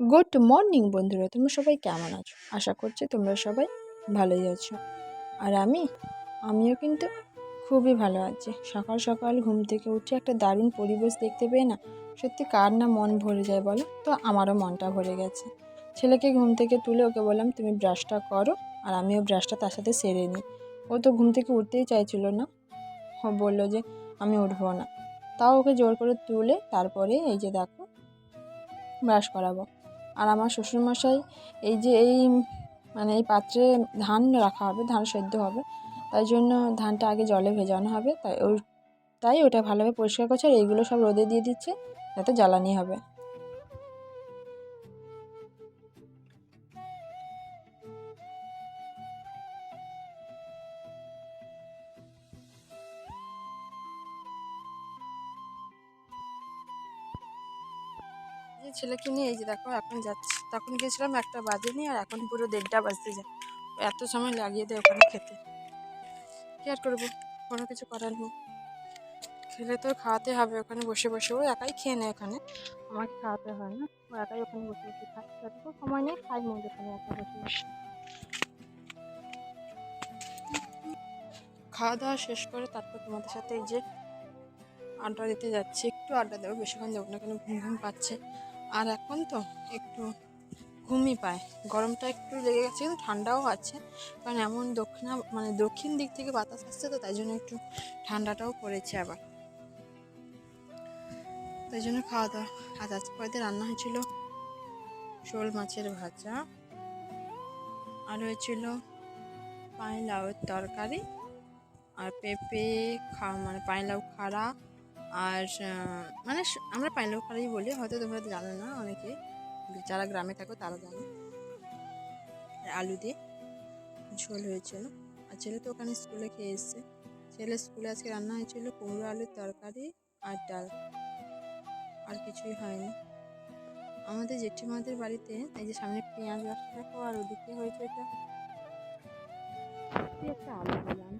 Good morning বন্ধুরা। তোমরা সবাই কেমন আছো? আশা করছি তোমরা সবাই ভালোই আছো। আর আমি? আমিও কিন্তু খুবই ভালো আছি। সকাল সকাল ঘুম থেকে উঠে একটা দারুণ পরিবেশ দেখতে পেয়ে না, সত্যি কার না মন ভরে যায় বলো? তো আমারও মনটা ভরে গেছে। ছেলেকে ঘুম থেকে তুলে ওকে বললাম, তুমি ব্রাশটা করো, আর আমিও ব্রাশটা তার সাথে সেরে নিই। ও তো ঘুম থেকে উঠতেই চাইছিল না। ও বলল যে, আমি উঠবো না। তাও ওকে জোর করে তুলে তারপরে এই যে দেখো, ব্রাশ করাবো। আর আমার শ্বশুরমশাই এই যে এই মানে এই পাত্রে ধান রাখা হবে, ধান সেদ্ধ হবে, তাই জন্য ধানটা আগে জলে ভেজানো হবে, তাই ওই তাই ওটা ভালোভাবে পরিষ্কার করছে আর এইগুলো সব রোদে দিয়ে দিচ্ছে, যাতে জ্বালানি হবে। যে ছেলেকে নিয়ে এই যে দেখো, এখন যাচ্ছি। তখন গেছিলাম একটা বাজে নিয়ে, আর এখন পুরো দেড়টা বাজতে যায়। এত সময় লাগিয়ে দেয় ওখানে খেতে। কী আর করব? কোনো কিছু করার নেই। খেলে তো খাওয়াতে হবে, ওখানে বসে বসে। ও একাই খেয়ে নেয় ওখানে। আমাকে খাওয়াতে হয় না। ও একাই ওখানে বসে বসে খায়। যতটুকু সময় নেই খাই মধ্যে ওখানে একা বসে বসে। খাওয়া দাওয়া শেষ করে তারপর তোমাদের সাথে এই যে আড্ডা দিতে যাচ্ছি। একটু আড্ডা দেবো, বেশিক্ষণ দেবো না, কেন ঘুম ঘুম পাচ্ছে। আর এখন তো একটু ঘুমই পায়। গরমটা একটু লেগে গেছে, কিন্তু ঠান্ডাও আছে। কারণ এমন দক্ষিণা মানে দক্ষিণ দিক থেকে বাতাস আসছে তো, তাই জন্য একটু ঠান্ডাটাও পড়েছে আবার। তাই জন্য খাওয়া দাওয়া আজ আজকে বাড়িতে রান্না হয়েছিল শোল মাছের ভাজা আর হয়েছিল পানিলাউয়ের তরকারি আর পেঁপে খা মানে পায়ে লাউ খাড়া আর মানে আমরা পাইলেও খারাই বলি, হয়তো তোমরা জানো না অনেকে। যারা গ্রামে থাকো তারা জানো। আলু দিয়ে ঝোল হয়েছিল। আর ছেলে তো ওখানে স্কুলে খেয়ে এসছে। ছেলে স্কুলে আজকে রান্না হয়েছিল কুমড়ো আলুর তরকারি আর ডাল। আর কিছুই হয়নি। আমাদের জেঠিমাদের বাড়িতে এই যে সামনে পেঁয়াজ রাখা দেখো আর ওদিকে হয়েছে এটা। একটা আলু বললাম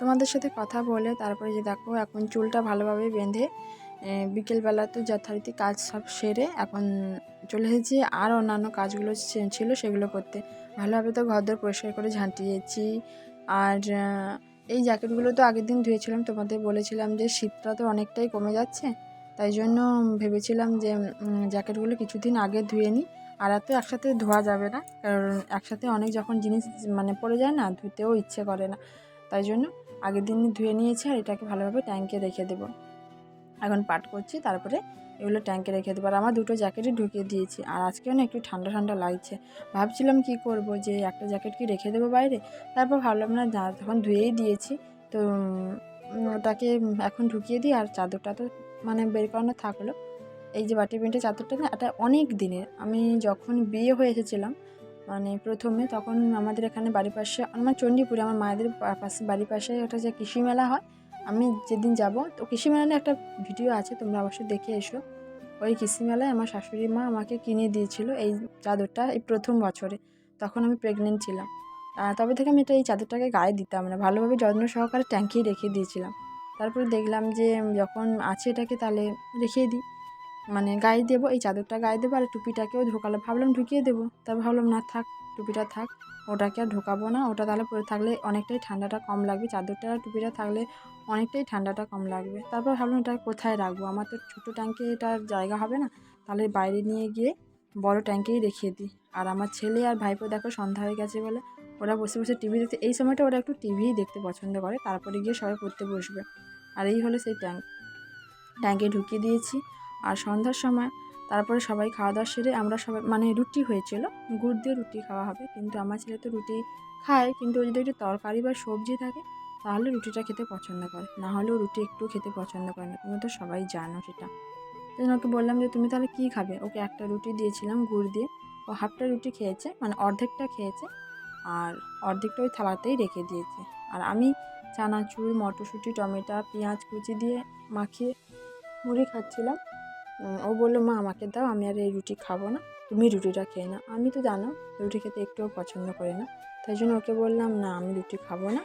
তোমাদের সাথে কথা বলে তারপরে যে দেখো এখন চুলটা ভালোভাবে বেঁধে বিকেলবেলা তো যথারীতি কাজ সব সেরে এখন চলে এসেছি। আর অন্যান্য কাজগুলো ছিল সেগুলো করতে। ভালোভাবে তো ঘরদোর পরিষ্কার করে ঝাঁটিয়েছি আর এই জ্যাকেটগুলো তো আগের দিন ধুয়েছিলাম, তোমাদের বলেছিলাম যে শীতটা তো অনেকটাই কমে যাচ্ছে। তাই জন্য ভেবেছিলাম যে জ্যাকেটগুলো কিছুদিন আগে ধুয়ে নিই। আর এত একসাথে ধোয়া যাবে না, কারণ একসাথে অনেক যখন জিনিস মানে পড়ে যায় না, ধুতেও ইচ্ছে করে না। তাই জন্য আগের দিন ধুয়ে নিয়েছি আর এটাকে ভালোভাবে ট্যাঙ্কে রেখে দেবো। এখন পাট করছি, তারপরে এগুলো ট্যাঙ্কে রেখে দেবো। আর আমার দুটো জ্যাকেটই ঢুকিয়ে দিয়েছি আর আজকেও না একটু ঠান্ডা ঠান্ডা লাগছে। ভাবছিলাম কি করব যে একটা জ্যাকেট কি রেখে দেবো বাইরে? তারপর ভাবলাম না, যা তখন ধুয়েই দিয়েছি। তো ওটাকে এখন ঢুকিয়ে দিই আর চাদরটা তো মানে বের করানো থাকল। এই যে বাটি প্রিন্টের চাদরটা না, এটা অনেক দিনের। আমি যখন বিয়ে হয়ে এসেছিলাম মানে প্রথমে তখন আমাদের এখানে বাড়ির পাশে, আমার চণ্ডীপুরে, আমার মায়েদের পাশে, বাড়ির পাশে একটা যে কৃষি মেলা হয়, আমি যেদিন যাব, তো কৃষি মেলা নিয়ে একটা ভিডিও আছে, তোমরা অবশ্যই দেখে এসো। ওই কৃষি মেলায় আমার শাশুড়ি মা আমাকে কিনে দিয়েছিল এই চাদরটা এই প্রথম বছরে, তখন আমি প্রেগনেন্ট ছিলাম। তবে থেকে আমি এটা, এই চাদরটাকে গায়ে দিতাম না, ভালোভাবে যত্ন সহকারে ট্যাঙ্কেই রেখে দিয়েছিলাম। তারপরে দেখলাম যে, যখন আছে এটাকে তাহলে রেখেই দিই। মানে গায়ে দেবো, এই চাদরটা গায়ে দেবো আর টুপিটাকেও ঢোকালো। ভাবলাম ঢুকিয়ে দেবো তারপর ভাবলাম, না থাক, টুপিটা থাক, ওটাকে আর ঢোকাবো না। ওটা তাহলে পরে থাকলে অনেকটাই ঠান্ডাটা কম লাগবে। চাদরটা আর টুপিটা থাকলে অনেকটাই ঠান্ডাটা কম লাগবে। তারপর ভাবলাম, এটা কোথায় রাখব? আমার তো ছোটো ট্যাঙ্কে এটার জায়গা হবে না। তাহলে বাইরে নিয়ে গিয়ে বড় ট্যাঙ্কেই রেখে দিই। আর আমার ছেলে আর ভাইপো দেখো সন্ধ্যা হয়ে গেছে বলে ওরা বসে বসে টিভি দেখতে, এই সময়টা ওরা একটু টিভিই দেখতে পছন্দ করে। তারপরে গিয়ে সবাই পড়তে বসবে। আর এই হলো সেই ট্যাঙ্ক। ট্যাঙ্কে ঢুকিয়ে দিয়েছি। আর সন্ধ্যার সময় তারপরে সবাই খাওয়া দাওয়া সেরে আমরা সবাই মানে রুটি হয়েছিল, গুড় দিয়ে রুটি খাওয়া হবে। কিন্তু আমার ছেলে তো রুটি খায়, কিন্তু যদি একটু তরকারি বা সবজি থাকে, তাহলে রুটিটা খেতে পছন্দ করে। না হলেও রুটি একটু খেতে পছন্দ করে না। তুমি তো সবাই জানো সেটা। জন্য ওকে বললাম যে, তুমি তাহলে কী খাবে? ওকে একটা রুটি দিয়েছিলাম গুড় দিয়ে। ও হাফটা রুটি খেয়েছে মানে অর্ধেকটা খেয়েছে, আর অর্ধেকটা ওই থালাতেই রেখে দিয়েছে। আর আমি চানাচুর, মটরশুঁটি, টমেটো, পেঁয়াজ কুচি দিয়ে মাখিয়ে মুড়ি খাচ্ছিলাম। ও বলল, মা, আমাকে দাও, আমি আর এই রুটি খাব না। তুমি রুটিটা খেয়ে নাও। আমি তো জানো, রুটি খেতে একটুও পছন্দ করি না। তাই জন্য ওকে বললাম, না, আমি রুটি খাব না।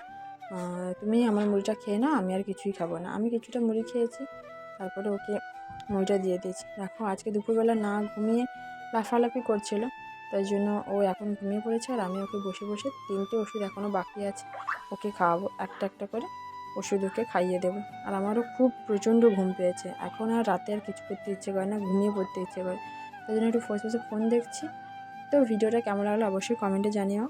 তুমি আমার মুড়িটা খেয়ে নাও, আমি আর কিছুই খাব না। আমি কিছুটা মুড়ি খেয়েছি, তারপরে ওকে মুড়িটা দিয়ে দিয়েছি। দেখো, আজকে দুপুরবেলা না ঘুমিয়ে লাফালাফি করছিল, তাই জন্য ও এখন ঘুমিয়ে পড়েছে আর আমি ওকে বসে বসে তিনটে ওষুধ এখনও বাকি আছে, ওকে খাওয়াবো একটা একটা করে। ওষুধ ওকে খাইয়ে দেবো। আর আমারও খুব প্রচণ্ড ঘুম পেয়েছে। এখন আর রাতে আর কিছু করতে ইচ্ছে করে না, ঘুমিয়ে পড়তে ইচ্ছে করে। তাই জন্য একটু ফোসে ফোন দেখছি। তো ভিডিওটা কেমন লাগল অবশ্যই কমেন্টে জানিও।